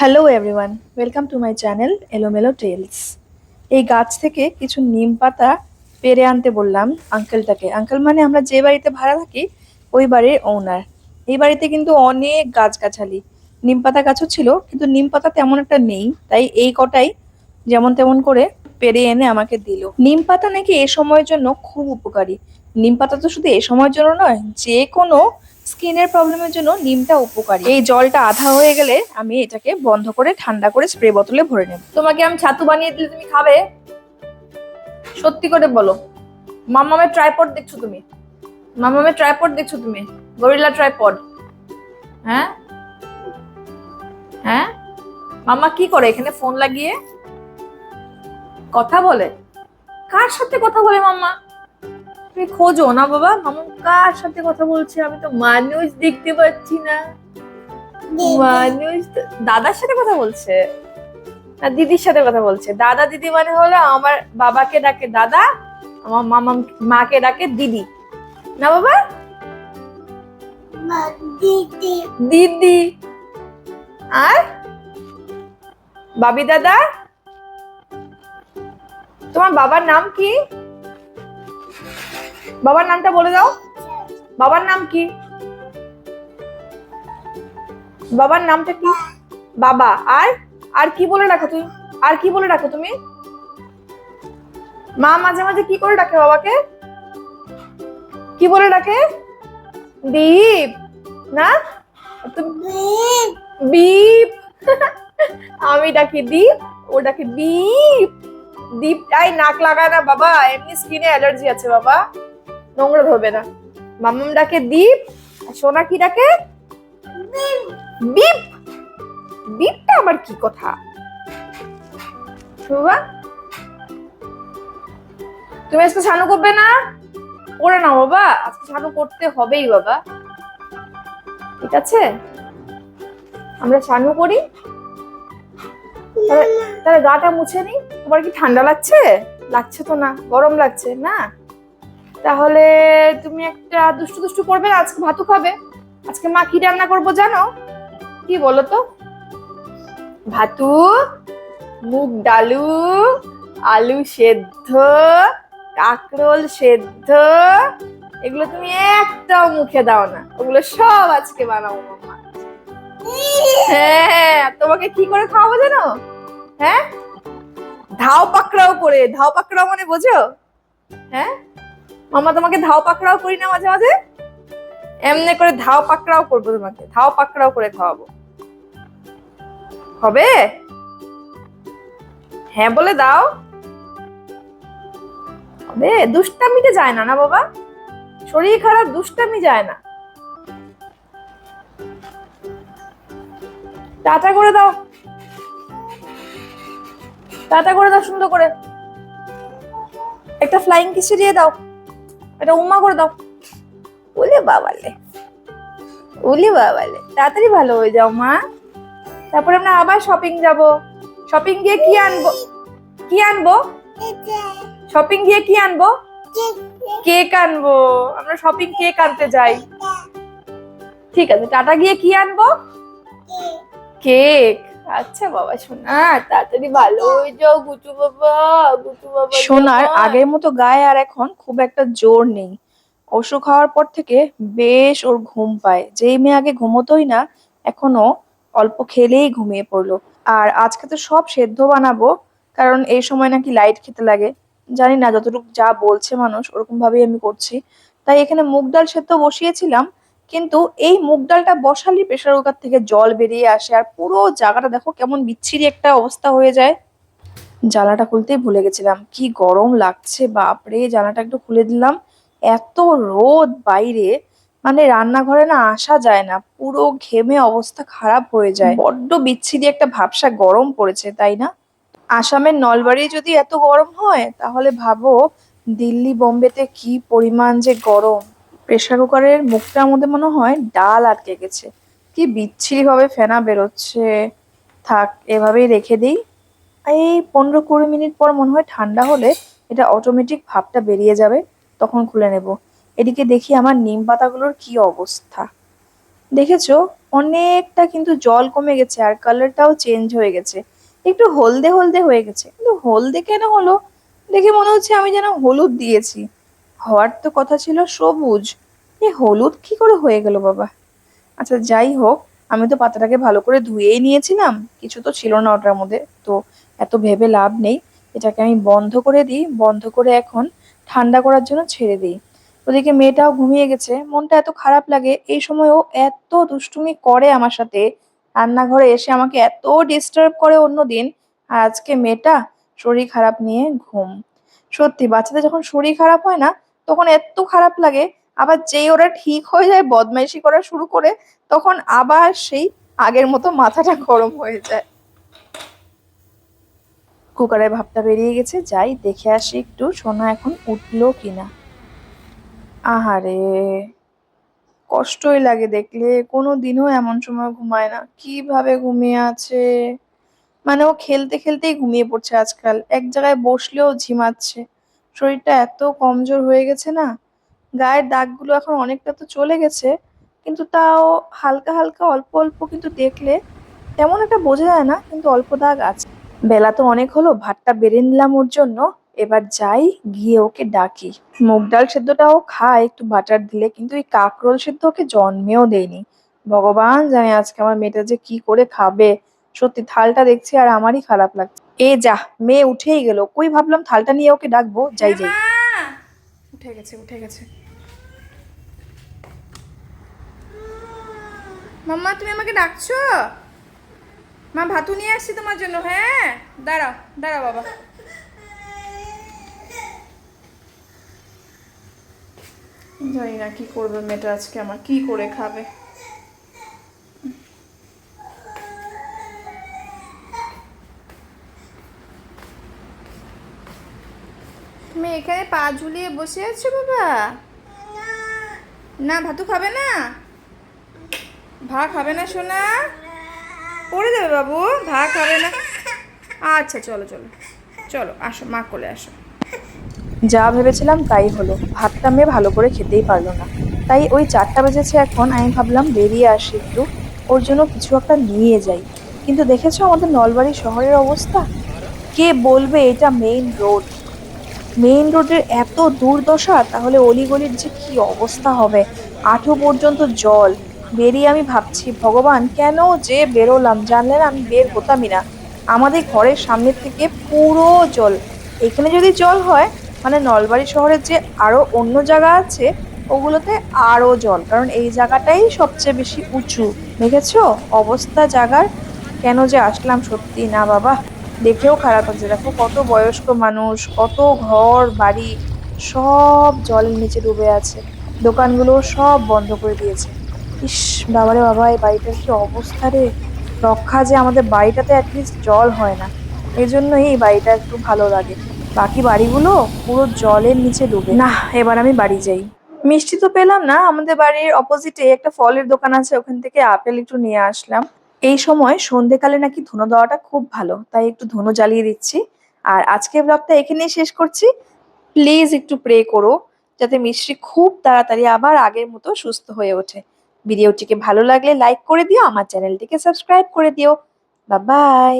Hello everyone welcome to my channel এলোমেলো tales এই গাছ থেকে কিছু নিম পাতা পেরে আনতে বললাম আঙ্কেলটাকে। আঙ্কেল মানে আমরা যে বাড়িতে ভাড়া থাকি, ওই বাড়ির ওনার এই বাড়িতে কিন্তু অনেক গাছগাছালি। নিম পাতা গাছও ছিল, কিন্তু নিম পাতা তেমন একটা নেই, তাই এই কটাই যেমন তেমন করে পেরে এনে আমাকে দিল। নিম পাতা নাকি এ সময়ের জন্য খুব উপকারী। নিম পাতা তো শুধু এ সময়ের জন্য নয়, যে কোনো স্কিনের প্রবলেমের জন্য নিমটা উপকারী। এই জলটা আধা হয়ে গেলে আমি এটাকে বন্ধ করে ঠান্ডা করে স্প্রে বোতলে ভরে নেব। তোমাকে আমি ছাতু বানিয়ে দিলে তুমি খাবে? সত্যি করে বলো। মামামের ট্রাইপড দেখছ তুমি? মামামের ট্রাইপড দেখছ তুমি? Gorilla tripod. হ্যাঁ? হ্যাঁ? মামা কি করে এখানে ফোন লাগিয়ে? কথা বলে? কার সাথে কথা বলে মাম্মা তুমি খোঁজো না বাবা মামু কার সাথে কথা বলছে? আমি তো মানুষ দেখতে পাচ্ছি না। মানুষ দাদার সাথে কথা বলছে? না দিদির সাথে কথা বলছে। দাদা দিদি মানে হলো আমার বাবাকে ডাকে দাদা আমার মামা মাকে ডাকে দিদি। না বাবা? দিদি। দিদি। আর? বাবি দাদা? তোমার বাবার নাম কি? বাবার নামটা বলে দাও। বাবার নাম কি? বাবার নামটা কি? বাবা। আর আর কি বলে রাখো তুমি? আর কি বলে রাখো তুমি? মা মাঝে মাঝে কি করে ডাকে বাবাকে? কি বলে ডাকে? দীপ। না? তুমি বিপ আমি ডাকি দীপ ও ডাকে দীপ। দীপটাই নাক লাগায় না বাবা এমনি স্কিনে অ্যালার্জি আছে বাবা। নোংরা ধরবে না। মামাম ডাকে দীপ, আর সোনা কি ডাকে বিপ বিপটা আবার কি কথা? বাবা তুমি আজকে স্নান করবে না? করে নাও বাবা। আজকে স্নান করতে হবেই বাবা। ঠিক আছে? আমরা স্নানও করি। তাহলে গাটা মুছে নি তোমার কি ঠান্ডা লাগছে? লাগছে তো না। গরম লাগছে, না? তাহলে তুমি একটা দুষ্টু দুষ্টু করবে না আজকে ভাতু খাবে। আজকে মা কি রান্না করব জানো? কি বলো তো? ভাতু, মুগ ডালু, আলু সেদ্ধ, কাকরোল সেদ্ধ, এগুলো তুমি একটাও মুখে দাও না। ওগুলো সব আজকে বানাবো মাম্মা। হ্যাঁ তোমাকে কি করে খাওয়াবো জানো? হ্যাঁ? ধাও পাকড়াও করে, ধাও পাকড়াও মানে বোঝো? হ্যাঁ? মামা, তোমাকে ধাও পাকড়াও করি না মাঝে মাঝে? এমনি করে ধাও পাকড়াও করব তোমাকে। ধাও পাকড়াও করে খাওয়াবো। হবে? হ্যাঁ বলে দাও। হবে? দুষ্টামিতে যায় না না বাবা? শরীর খারাপ, দুষ্টামি যায় না। টাটা করে দাও। টাটা করে দাও সুন্দর করে। একটা ফ্লাইং কিসে দিয়ে দাও। একটা উম্মা করে দাও। ওলে বাবালে। ওলে বাবালে। তাড়াতাড়ি ভালো হয়ে যাও, মা। তারপরে আমরা আবার শপিং যাব। শপিং গিয়ে কি আনব? কি আনব? শপিং গিয়ে কি আনব? কেক আনব। আমরা শপিং কেক আনতে যাই। ঠিক আছে, টাটা গিয়ে কি আনব? কেক আচ্ছা বাবা সোনা তাড়াতাড়ি ভালো হয়ে যাও গুটু বাবা গুটু বাবা সোনার আগের মতো গায়ে আর এখন খুব একটা জোর নেই। ওষুধ খাওয়ার পর থেকে বেশ ওর ঘুম পায়। যেই মেয়ে আগে ঘুমোতোই না এখনও অল্প খেলেই ঘুমিয়ে পড়ল। আর আজকে তো সব সেদ্ধ বানাবো কারণ এই সময় নাকি লাইট খেতে লাগে। জানি না যতটুকু যা বলছে মানুষ ওরকম ভাবেই আমি করছি। তাই এখানে মুগ ডাল সেদ্ধ বসিয়েছিলাম কিন্তু এই মুগ ডালটা বসালেই প্রেশার কুকার থেকে জল বেরিয়ে আসে আর পুরো জায়গাটা দেখো কেমন বিচ্ছিরি একটা অবস্থা হয়ে যায়। জ্বালাটা খুলতেই ভুলে গেছিলাম। কি গরম লাগছে, বাপরে জানাটা একটু খুলে দিলাম। এত রোদ বাইরে মানে রান্নাঘরে না আসা যায় না। পুরো ঘেমে অবস্থা খারাপ হয়ে যায়। বড্ড বিচ্ছিরি একটা ভাবসা গরম পড়েছে, তাই না? আসামের নলবাড়ি যদি এত গরম হয়, তাহলে ভাবো দিল্লি বোম্বেতে কি পরিমাণ যে গরম। প্রেসার কুকারের মুখটার মধ্যে মনে হয় ডাল আটকে গেছে। কি বিচ্ছিরি ভাবে ফেনা বেরোচ্ছে। থাক, এভাবেই রেখে দিই। এই পনেরো কুড়ি মিনিট পর মনে হয় ঠান্ডা হলে এটা অটোমেটিক ভাবটা বেরিয়ে যাবে, তখন খুলে নেব। এদিকে দেখি আমার নিম পাতাগুলোর কি অবস্থা। দেখেছ? অনেকটা কিন্তু জল কমে গেছে আর কালারটাও চেঞ্জ হয়ে গেছে। একটু হলদে হলদে হয়ে গেছে। কিন্তু হলদে কেন হলো? দেখে মনে হচ্ছে আমি যেন হলুদ দিয়েছি। হওয়ার তো কথা ছিল সবুজ। এ হলুদ কি করে হয়ে গেল বাবা? আচ্ছা যাই হোক, আমি তো পাতাটাকে ভালো করে ধুয়েই নিয়েছিলাম। কিছু তো ছিল না ওটার মধ্যে। তো এত ভেবে লাভ নেই। এটাকে আমি বন্ধ করে দিই। বন্ধ করে এখন ঠান্ডা করার জন্য ছেড়ে দিই। ওদিকে মেয়েটাও ঘুমিয়ে গেছে। মনটা এত খারাপ লাগে। এই সময় ও এত দুষ্টুমি করে আমার সাথে। রান্নাঘরে এসে আমাকে এত ডিস্টার্ব করে অন্যদিন আর আজকে মেয়েটা শরীর খারাপ নিয়ে ঘুম। সত্যি, বাচ্চাদের যখন শরীর খারাপ হয় না তখন এত খারাপ লাগে। আবার যেই ওরা ঠিক হয়ে যায়, বদমাইশি করা শুরু করে, তখন আবার সেই আগের মতো মাথাটা গরম হয়ে যায়। কুকারের ভাবটা বেরিয়ে গেছে, যাই দেখে আসি একটু, সোনা এখন উঠল কিনা। আহারে, কষ্টই লাগে দেখলে কোনো দিনও এমন সময় ঘুমায় না। কীভাবে ঘুমিয়ে আছে? মানে ও খেলতে খেলতেই ঘুমিয়ে পড়ছে আজকাল। এক জায়গায় বসলেও ঝিমাচ্ছে। শরীরটা এত কমজোর হয়ে গেছে না? গায়ের দাগগুলো এখন অনেকটা তো চলে গেছে, কিন্তু তাও হালকা হালকা অল্প অল্প কিন্তু দেখলে তেমন একটা বোঝা যায় না, কিন্তু অল্প দাগ আছে। বেলা তো অনেক হলো, ভাতটা বেড়ে নিলাম ওর জন্য। এবার যাই, গিয়ে ওকে ডাকি। মুগ ডাল সেদ্ধটাও খায়, একটু বাটার দিলে, কিন্তু এই কাকরোল সেদ্ধ ওকে জন্মেও দেয়নি। ভগবান জানে আজকে আমার মেয়েটা যে কি করে খাবে। সত্যি থালটা দেখছি আর আমারই খারাপ লাগছে। এ যা, মেয়ে উঠেই গেল। কই ভাবলাম থালটা নিয়ে ওকে ডাকবো? যাই যাই। উঠে গেছে উঠে গেছে। মাম্মা, তুমি আমাকে ডাকছো? মা, ভাতু নিয়ে আসছি তোমার জন্য হ্যাঁ? দাঁড়াও দাঁড়াও বাবা। জানি না কি করবে মেয়েটা আজকে আমার, কি করে খাবে তুমি এখানে পা ঝুলিয়ে বসে আছো বাবা? না, ভাতু খাবে না? ভা খাবে না, সোনা? পড়ে যাবে বাবু ভা খাবে না। আচ্ছা চলো চলো। চলো, আসো, মা কোলে আসো। যা ভেবেছিলাম তাই হলো। ভাতটা মেয়ে ভালো করে খেতেই পারল না। তাই ওই চারটা বেজেছে এখন, আমি ভাবলাম বেরিয়ে আসি একটু। ওর জন্য কিছু একটা নিয়ে যাই। কিন্তু দেখেছ আমাদের নলবাড়ি শহরের অবস্থা? কে বলবে, এটা মেইন রোড মেইন রোডের এত দুর্দশা, তাহলে অলিগলির যে কি অবস্থা হবে? আঠো পর্যন্ত জল। বেরিয়ে আমি ভাবছি, ভগবান, কেন যে বেরোলাম? জানলে না আমি বের হতামই না। আমাদের ঘরের সামনের থেকে পুরো জল। এখানে যদি জল হয় মানে নলবাড়ি শহরের যে আরও অন্য জায়গা আছে, ওগুলোতে আরও জল। কারণ এই জায়গাটাই সবচেয়ে বেশি উঁচু। দেখেছ? অবস্থা জায়গার কেন যে আসলাম সত্যি? না বাবা। দেখেও খারাপ লাগছে। দেখো কত বয়স্ক মানুষ, কত ঘর, বাড়ি, সব জলের নিচে ডুবে আছে। দোকানগুলো সব বন্ধ করে দিয়েছে। ইস, বাবারে বাবা, এই বাড়িটার কি অবস্থা রে? রক্ষা যে আমাদের বাড়িটাতে অ্যাটলিস্ট জল হয় না। এই জন্যই এই বাড়িটা একটু ভালো লাগে। বাকি বাড়িগুলো পুরো জলের নিচে ডুবে। না, এবার আমি বাড়ি যাই। মিষ্টি তো পেলাম না, আমাদের বাড়ির অপোজিটে একটা ফলের দোকান আছে, ওখান থেকে আপেল একটু নিয়ে আসলাম। এই সময় সন্ধেকালে নাকি ধনু দেওয়াটা খুব ভালো, তাই একটু ধনু জ্বালিয়ে দিচ্ছি। আর আজকে ব্লগটা এখানেই শেষ করছি। প্লিজ একটু প্রে করো, যাতে মিশ্রি খুব তাড়াতাড়ি আবার আগের মতো সুস্থ হয়ে ওঠে। ভিডিওটিকে ভালো লাগলে লাইক করে দিও, আমার চ্যানেলটিকে সাবস্ক্রাইব করে দিও। বাই